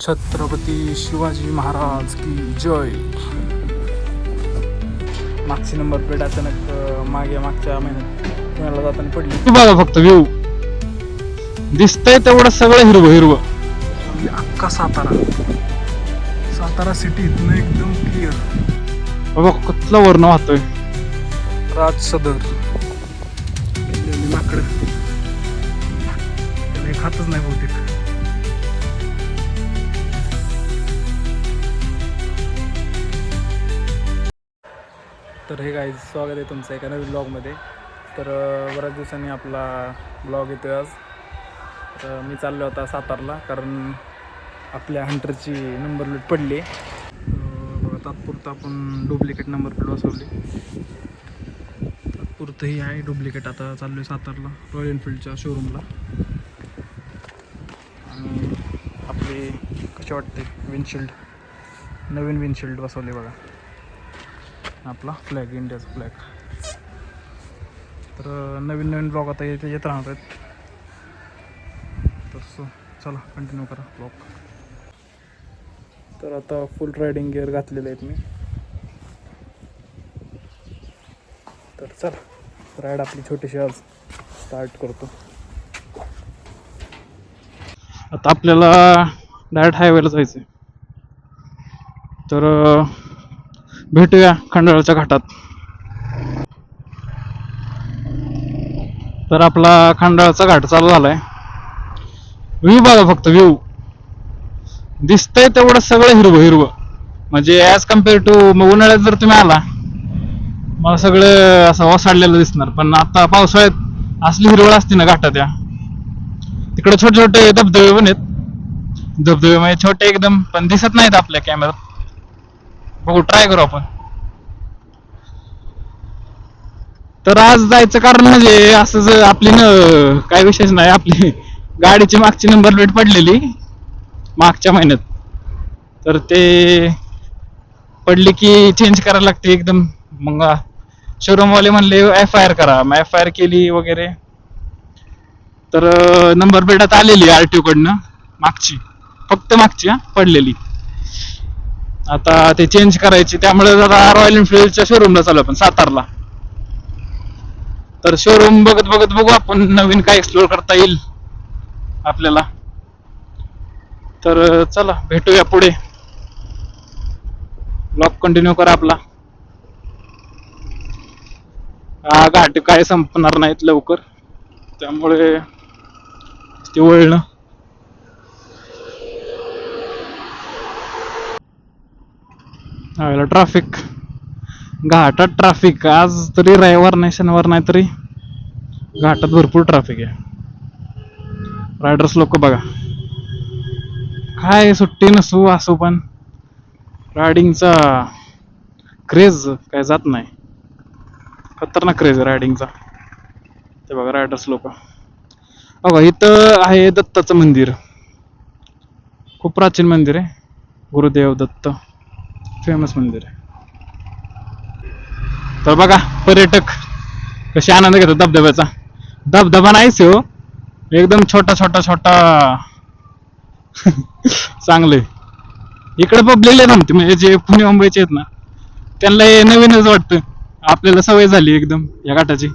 छत्रपती शिवाजी महाराज की जय. मागची number plate अचानक मागे मागच्या महिन्यात पुण्याला जाताना पडली. बघा फक्त व्ह्यू दिसतंय तेवढं सगळं हिरवं हिरवं. म्हणजे अख्खा सातारा. सातारा सिटी इथनं एकदम क्लिअर बाबा कुठला वर्ण वाहतोय. राज सदर. माकड. हातच नाही बहुतेक. तर हे काय स्वागत आहे तुमचं एका नवीन ब्लॉगमध्ये तर बऱ्याच दिवसांनी आपला ब्लॉग येतो आज. तर मी चाललो होता सातारला कारण आपल्या हंटरची नंबर प्लेट पडली. तात्पुरतं आपण डुप्लिकेट नंबर प्लेट बसवली तात्पुरतं ही आहे डुप्लिकेट आता चाललो आहे सातारला रॉयल एनफिल्डच्या शोरूमला आणि आपली कशी वाटते विंडशिल्ड नवीन विंडशिल्ड बसवले बघा. आपला फ्लॅग इंडियाचा फ्लॅग तर नवीन नवीन ब्लॉग आता येत येत राहणार आहेत. तर सो चला कंटिन्यू करा ब्लॉग तर आता फुल रायडिंग गिअर घातलेले आहेत मी. तर चला राईड आपली छोटीशी आज स्टार्ट करतो. आता आपल्याला डायरेक्ट हायवेला जायचं आहे तर भेटूया खंडाळच्या घाटात. तर आपला खंडाळचा घाट चालू झालाय. व्ह्यू बघा फक्त व्ह्यू. दिसतंय तेवढं सगळं हिरवं हिरवं. म्हणजे ॲज कंपेअर टू मग उन्हाळ्यात जर तुम्ही आला मला सगळं असं ओसाडलेलं दिसणार. पण आता पावसाळ्यात असली हिरवळ असते ना घाटात या. तिकडे छोटे छोटे धबधबे पण आहेत. धबधबे म्हणजे छोटे एकदम पण दिसत नाहीत आपल्या कॅमेऱ्यात बघू ट्राय करू आपण. तर आज जायचं कारण म्हणजे असं जर आपली न काय विशेष नाही आपली गाडीची मागची नंबर प्लेट पडलेली मागच्या महिन्यात. तर ते पडली की चेंज करायला लागते एकदम. मग शोरूम वाले म्हणले एफ आय आर करा. मग एफ आय आर केली वगैरे. तर नंबर प्लेटात आलेली आर टी कडनं. मागची. फक्त मागची हा पडलेली. आता ते चेंज करायची त्यामुळे जरा रॉयल एनफिल्डच्या शोरूमला चालू आपण सातारला. तर शोरूम बघत बघत बघू आपण नवीन काय एक्सप्लोर करता येईल आपल्याला. तर चला भेटूया पुढे. ब्लॉक कंटिन्यू करा आपला. हा घाट काय संपणार नाहीत लवकर. त्यामुळे ते वळणं. याला ट्रॅफिक घाटात ट्रॅफिक आज तरी रविवार नाही शनिवार नाही तरी घाटात भरपूर ट्रॅफिक आहे. रायडर्स लोक बघा. काय सुट्टी नसू असू पण. रायडिंगचा क्रेज काय जात नाही. खतरनाक क्रेज आहे रायडिंगचा ते बघा रायडर्स लोक. बघा इथं आहे दत्ताचं मंदिर. खूप प्राचीन मंदिर आहे. गुरुदेव दत्त. फेमस मंदिर आहे. तर बघा पर्यटक कसे आनंद घेतो धबधब्याचा. धबधबा नाहीच हो. एकदम छोटा छोटा छोटा. चांगले इकडे पब्लिक थांबते म्हणजे जे पुणे मुंबईचे आहेत ना त्यांना हे नवीनच वाटतं. आपल्याला सवय झाली एकदम या घाटाची.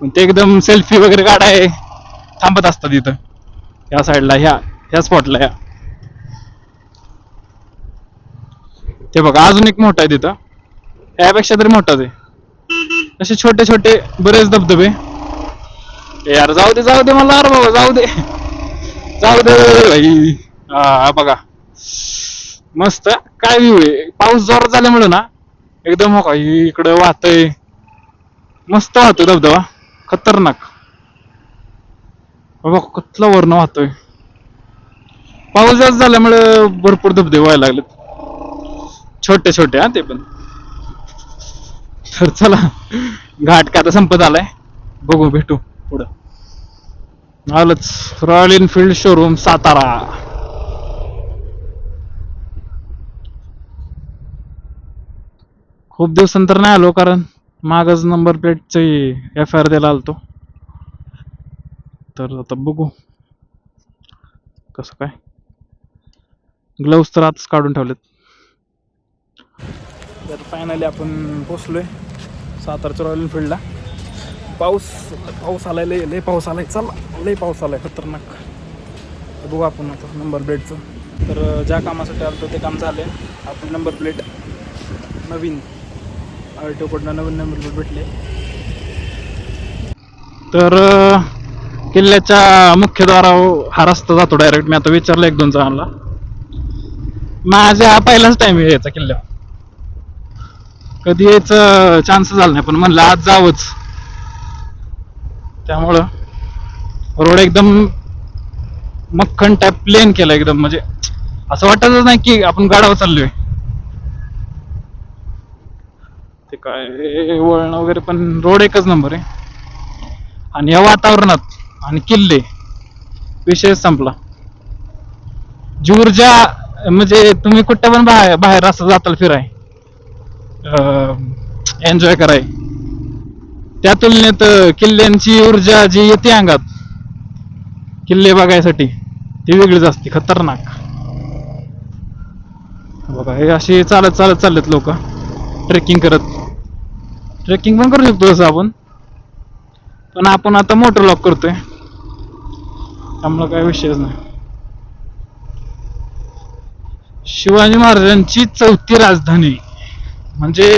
पण ते एकदम सेल्फी वगैरे काढाय थांबत असतात इथं. या साईडला ह्या ह्या स्पॉटला ह्या. ते बघा अजून एक मोठा आहे तिथं. यापेक्षा तरी मोठाच आहे. असे छोटे छोटे बरेच धबधबे. यार जाऊ दे जाऊ दे मला अरे बाबा जाऊ दे. जाऊ दे भाई हा बघा. मस्त काय व्ह्यू आहे? पाऊस जोरात झाल्यामुळे ना एकदम हो का इकडं वाहतय. मस्त वाहतोय धबधबा. खतरनाक. बाबा कुठला वर्ण वाहतोय. पाऊस जास्त झाल्यामुळे भरपूर धबधबे व्हायला लागलेत. छोटे छोटे हा ते पण. तर चला घाट का आता संपत आलाय. बघू भेटू पुढं. आलंच रॉयल एनफिल्ड शोरूम सातारा. खूप दिवसानंतर नाही आलो कारण मागच नंबर प्लेटची एफ आय आर द्यायला आलतो. तर आता बघू. कसं काय. ग्लव्स तर आताच काढून ठेवलेत. फायनली आपण पोचलो आहे सातारच्या रॉयल एनफिल्डला पाऊस पाऊस आलाय लय लय पाऊस आलाय. चला लय पाऊस आलाय खतरनाक. बघू आपण आता नंबर प्लेटचं तर ज्या कामासाठी आलो ते काम चालेल आपण नंबर प्लेट नवीन आरटीओकडनं नवीन नंबर प्लेट भेटले. तर किल्ल्याच्या मुख्यद्वारा हा रस्ता जातो डायरेक्ट मी आता विचारलं एक दोन जणांना. माझा हा पहिलाच टाइम यायचा किल्ल्यावर. कधी यायचं चान्स झाला नाही. पण म्हणलं आज जावंच. त्यामुळं रोड एकदम मक्खन टाईप प्लेन केला एकदम. म्हणजे असं वाटतच नाही की आपण गाडावर चाललोय. ते काय वळण वगैरे पण रोड एकच नंबर आहे. आणि या वातावरणात आणि किल्ले विषय संपला. जी ऊर्जा म्हणजे तुम्ही कुठं पण बाहेर बाहेर असं जाताल फिराय एन्जॉय कराय. त्या तुलनेत किल्ल्यांची ऊर्जा जी येते अंगात किल्ले बघायसाठी ती वेगळीच असते खतरनाक. बघा हे असे चालत चालत चाललेत लोक. ट्रेकिंग करत. ट्रेकिंग पण करू शकतो जसं आपण. पण आपण आता मोटर लॉक करतोय. त्यामुळे काय विषयच नाही. शिवाजी महाराजांची चौथी राजधानी. म्हणजे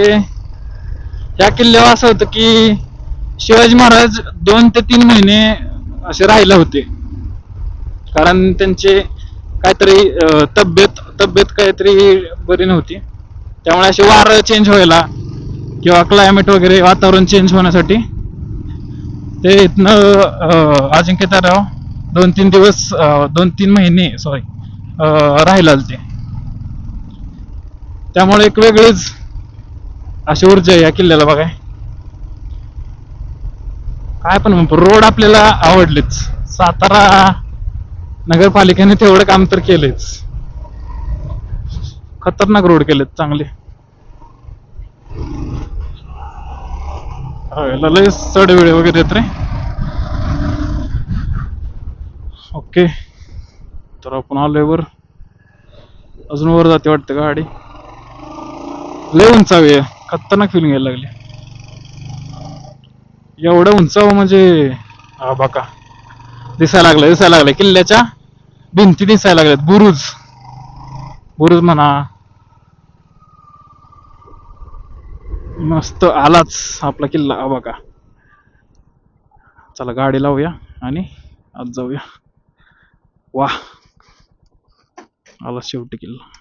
या किल्ल्यावर असं होतं की शिवाजी महाराज दोन ते तीन महिने असे राहिले होते. कारण त्यांचे काहीतरी तब्येत तब्येत काहीतरी बरी नव्हती. त्यामुळे असे वार चेंज व्हायला किंवा क्लायमेट वगैरे वातावरण चेंज होण्यासाठी ते इथनं अं, अजिंक्य दोन तीन दिवस दोन तीन महिने सॉरी राहिला ते. त्यामुळे एक वेगळीच अशी ऊर्जा आहे या किल्ल्याला बघाय काय पण रोड आपल्याला आवडलेच. सातारा नगरपालिकेने तेवढं काम तर केलेच. खतरनाक रोड केलेत चांगले. हो, लय चढ वेळ वगैरे येत रे. ओके. तर आपण आलोय वर अजून वर जाते वाटतं गाडी. लय उंचावी आहे. खतरनाक फिलिंग यायला लागली. एवढं उंचावं म्हणजे हा दिसायला लागलं दिसायला लागलं. किल्ल्याच्या भिंती दिसायला लागल्यात. बुरुज. बुरुज म्हणा. मस्त आलाच आपला किल्ला. हा बघा चला गाडी लावूया आणि आज जाऊया. वा आला शेवटी किल्ला.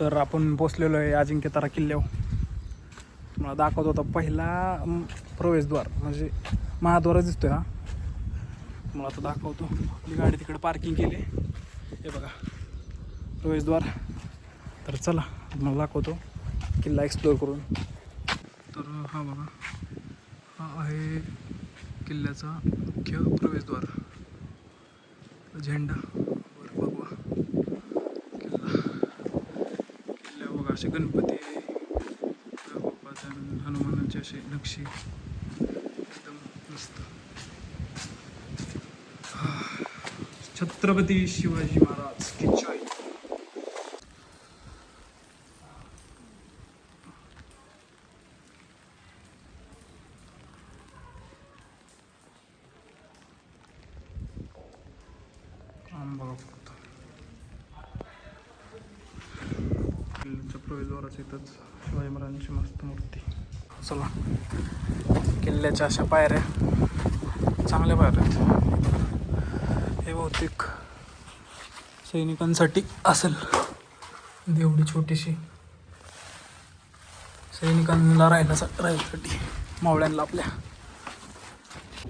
तर आपण पोचलेलो आहे अजिंक्य तारा किल्ल्यावर. मला दाखवत होता पहिला प्रवेशद्वार म्हणजे महाद्वारच दिसतोय हा. मला आता दाखवतो. आपली गाडी तिकडे पार्किंग केली हे बघा प्रवेशद्वार. तर चला मला दाखवतो किल्ला एक्सप्लोअर करून. तर हा बघा हा आहे किल्ल्याचा मुख्य प्रवेशद्वार. झेंडा वर बघवा किल्ला किल्ल्यावर बघा असे गणपती बाप्पाचे हनुमानाचे असे नक्षी एकदम मस्त. छत्रपती शिवाजी महाराज की जय काम बघा फक्त प्रवेशद्वाराच इथंच शिवाजी महाराजांची मस्त मूर्ती. चला. किल्ल्याच्या अशा पायऱ्या. चांगल्या पायऱ्या आहेत. हे बहुतेक सैनिकांसाठी असेल. म्हणजे एवढी छोटीशी. सैनिकांना राहण्यासा राहण्यासाठी मावळ्यांना आपल्या.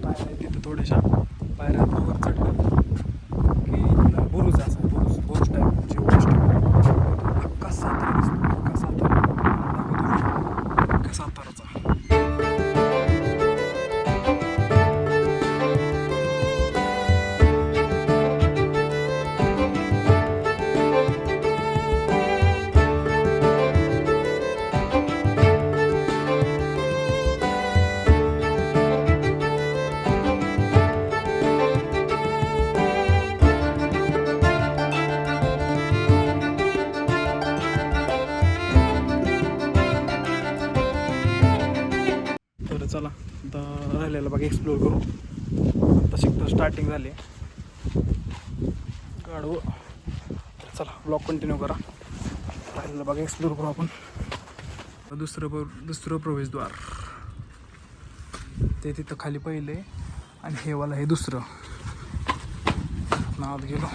पायऱ्या तिथं थोड्याशा. पायऱ्या कंटिन्यू करा. राहिलेला बघा एक्सप्लोर करू आपण. दुसरं प्र- दुसरं प्रवेशद्वार. ते तिथं खाली पहिले आणि हे वाला हे दुसरं. नावात गेलो.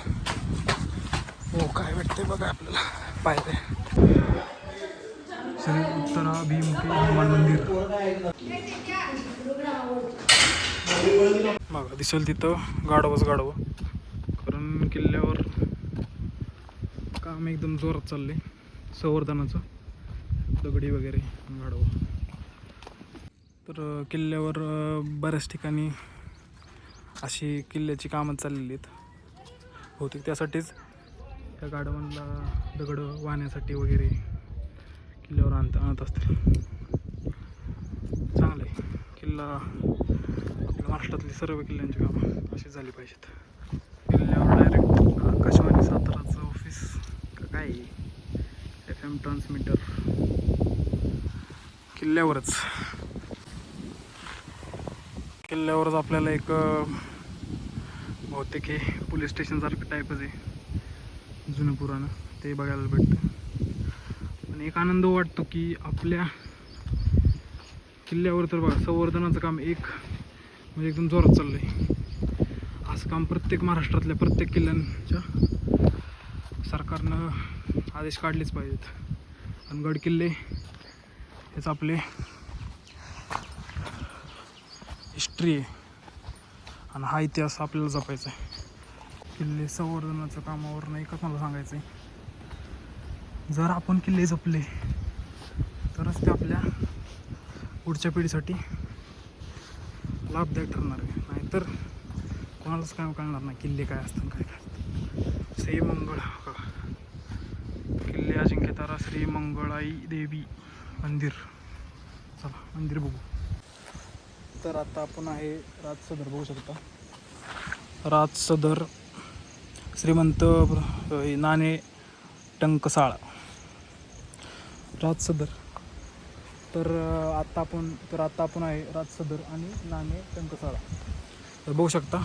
हो काय भेटते बघा आपल्याला. पाहिजे श्री उत्तरा भीमुखी हनुमान मंदिर. बघा दिसेल तिथं गाडवच गाडवं कारण किल्ल्यावर काम एकदम जोरात चालले. संवर्धनाचं. दगडी वगैरे गाडवं तर किल्ल्यावर बऱ्याच ठिकाणी अशी किल्ल्याची कामं चाललेली आहेत. बहुतेक त्यासाठीच त्या गाडवांना दगड वाहण्यासाठी वगैरे किल्ल्यावर आणत आणत असतील. चांगलं आहे किल्ला आपल्या महाराष्ट्रातली सर्व किल्ल्यांची कामं अशी झाली पाहिजेत. किल्ल्यावर डायरेक्ट आकाशवाणी साताराचं काय एफ एम ट्रान्समीटर किल्ल्यावरच. किल्ल्यावरच आपल्याला एक बहुतेक हे पोलीस स्टेशनसारखं टाईपच आहे. जुनं पुराणं. ते बघायला भेटतं. आणि एक आनंद वाटतो की आपल्या किल्ल्यावर तर बघा संवर्धनाचं काम एक म्हणजे एकदम जोरात चाललं आहे असं काम प्रत्येक महाराष्ट्रातल्या प्रत्येक किल्ल्यांच्या सरकारनं आदेश काढलेच पाहिजेत. आणि गड किल्ले हेच आपले हिस्ट्री आहे. आणि हा इतिहास आपल्याला जपायचा आहे. किल्ले संवर्धनाच्या कामावर नाही एकच मला सांगायचं आहे जर आपण किल्ले जपले तरच ते आपल्या पुढच्या पिढीसाठी लाभदायक ठरणार आहे. नाहीतर कोणालाच काय कळणार नाही किल्ले काय असतात काय काय असतं मंगळ. हा. सातारा श्री मंगळाई देवी मंदिर. चला मंदिर बघू. तर आता आपण आहे राज सदर बघू शकता. राज सदर श्रीमंत नाणे टंकसाळ. राज सदर. तर आत्ता आता आपण तर आता आपण आहे राज सदर आणि नाणे टंकसाळा. तर बघू शकता.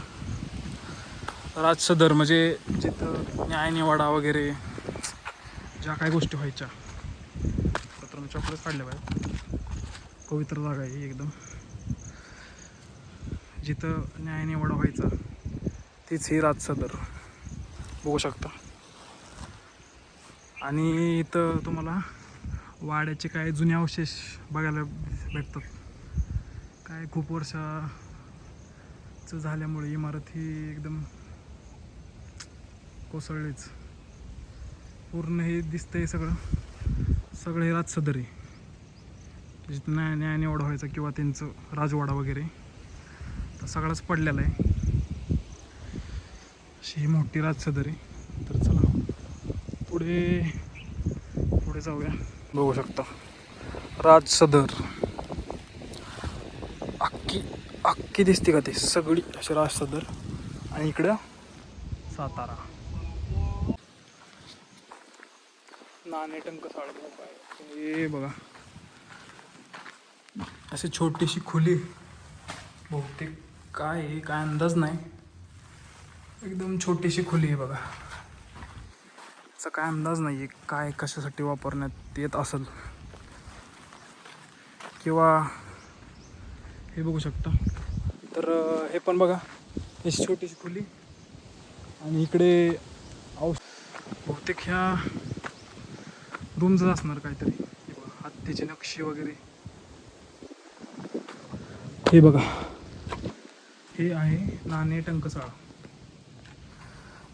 राज सदर म्हणजे जिथं न्यायनिवाडा वगैरे ज्या काय गोष्टी व्हायच्या. तर मी चॉकलेट काढले पाहिजे पवित्र जागा आहे ही एकदम. जिथं न्यायनिवाडा व्हायचा तीच ही राज सदर बघू शकता. आणि इथं तुम्हाला वाड्याचे काय जुने अवशेष बघायला भेटतात. काय खूप वर्षाचं झाल्यामुळे इमारत ही एकदम कोसळलीच. पूर्ण हे दिसतंय सगळं. सगळं हे राजसदर आहे. जिथं न्याय न्याय निवड व्हायचा किंवा त्यांचं राजवाडा वगैरे तर सगळंच पडलेलं आहे. अशी ही मोठी राजसदर आहे. तर चला पुढे पुढे जाऊया. बघू शकता. राज सदर अख्खी अख्खी दिसते का ते? सगळी अशी राज सदर आणि इकडं सातारा. नाणे टंक साडे हे बघा. अशी छोटीशी खुली बहुतेक काय आहे काय अंदाज नाही. एकदम छोटीशी खुली आहे बघा. याचा काय अंदाज नाही आहे काय कशासाठी वापरण्यात येत असेल. किंवा हे बघू शकता. तर हे पण बघा अशी छोटीशी खुली. आणि इकडे औष बहुतेक ह्या रूमच असणार काहीतरी हे बघा हत्तीची नक्षी वगैरे. हे बघा. हे आहे नाणे टंकसाळ.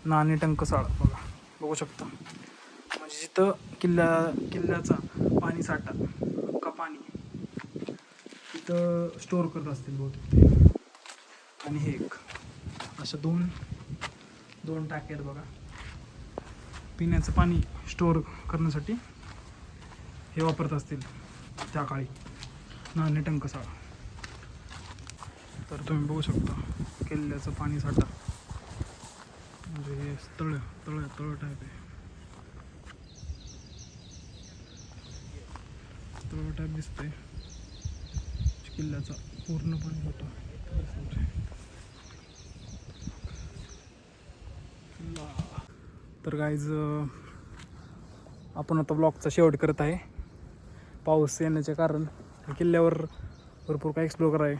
नाणे टंकसाळ बघा. बघू शकता. म्हणजे जिथं किल्ल्या किल्ल्याचा पाणी साठा का पाणी तिथं स्टोअर करत असतील बहुतेक ते. आणि हे एक. अशा दोन दोन टाके आहेत बघा. पिण्याचं पाणी स्टोअर करण्यासाठी. हे वापरत असतील त्या काळी. नाणे टंकसाळा. तर तुम्ही बघू शकता किल्ल्याचं पाणी साठा. म्हणजे हे तळ तळ तळ टाईप आहे. तळ टाईप दिसते किल्ल्याचा पूर्णपणे साठा तर गाईज आपण आता ब्लॉगचा शेवट करत आहे. पाऊस येण्याचे कारण किल्ल्यावर भरपूर काय एक्सप्लोर आहे.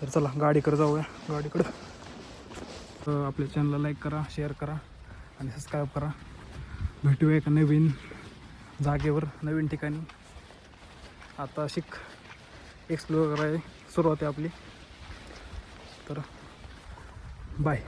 तर चला गाडीकडे जाऊया. गाडीकडं. तर आपल्या चॅनलला लाईक करा शेअर करा आणि सबस्क्राईब करा. भेटूया एका नवीन जागेवर नवीन ठिकाणी. आता शिक एक्सप्लोर करायला सुरुवात आहे आपली. तर बाय